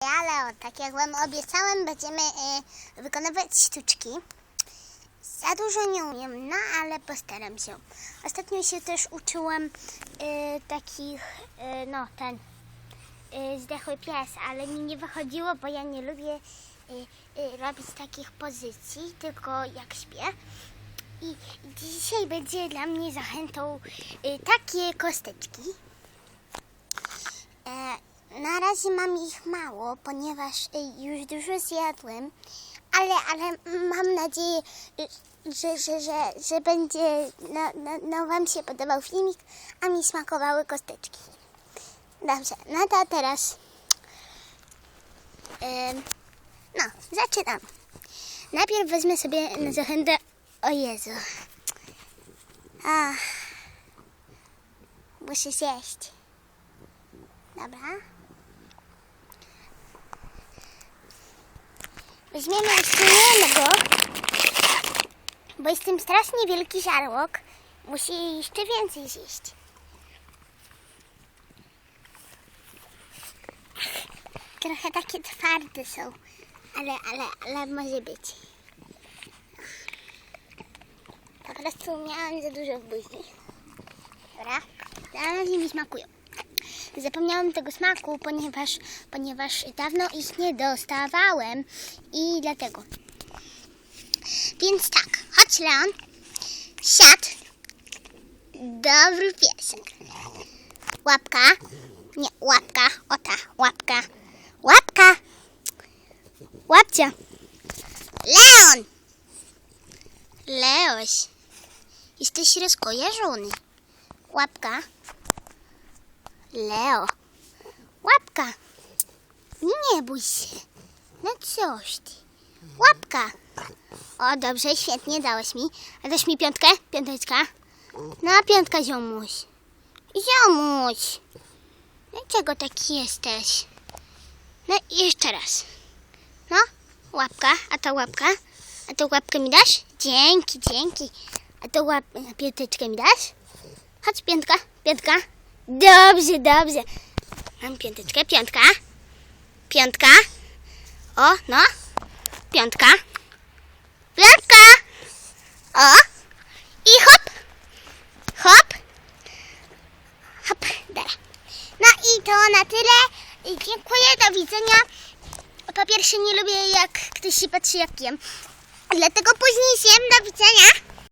Ale tak jak Wam obiecałem, będziemy y, wykonywać sztuczki. Za dużo nie umiem, no ale postaram się. Ostatnio się też uczyłem y, takich, y, no ten, y, zdechły pies, ale mi nie wychodziło, bo ja nie lubię y, y, robić takich pozycji, tylko jak śpię. I dzisiaj będzie dla mnie zachętą y, takie kosteczki. Na razie mam ich mało, ponieważ y, już dużo zjadłem, ale, ale mam nadzieję, y, że, że, że, że będzie, no, no, no Wam się podobał filmik, a mi smakowały kosteczki. Dobrze, no to teraz, em, no, zaczynam. Najpierw wezmę sobie na zachętę, o Jezu, Ach, muszę zjeść. Dobra. Weźmiemy jeszcze jednego, bo jestem strasznie wielki żarłok. Musi jeszcze więcej zjeść. Trochę takie twarde są, ale, ale, ale może być. Po prostu miałam za dużo w buzi. Dobra, na razie mi smakują. Zapomniałam tego smaku, ponieważ, ponieważ dawno ich nie dostawałem i dlatego. Więc tak, chodź Leon, siad. Dobry piesek. Łapka, nie, łapka, o ta, łapka, łapka, łapcia. Leon! Leoś, jesteś rozkojarzony. Łapka. Leo. Łapka. Nie bój się. No coś ty. Łapka. O, dobrze, świetnie, dałeś mi. A dasz mi piątkę? Piąteczka. No, piątka, ziomuś. Ziomuś. Dlaczego taki jesteś? No, i jeszcze raz. No, łapka, a to łapka. A to łapkę mi dasz? Dzięki, dzięki. A to łap... piąteczkę mi dasz? Chodź, piątka, piątka. Dobrze, dobrze. Mam piąteczkę, piątka. Piątka. O, no. Piątka. Piątka. O. I hop. Hop. Hop. Dobra. No i to na tyle. Dziękuję, do widzenia. Po pierwsze nie lubię jak ktoś się patrzy jak jem. Dlatego później zjem. Do widzenia.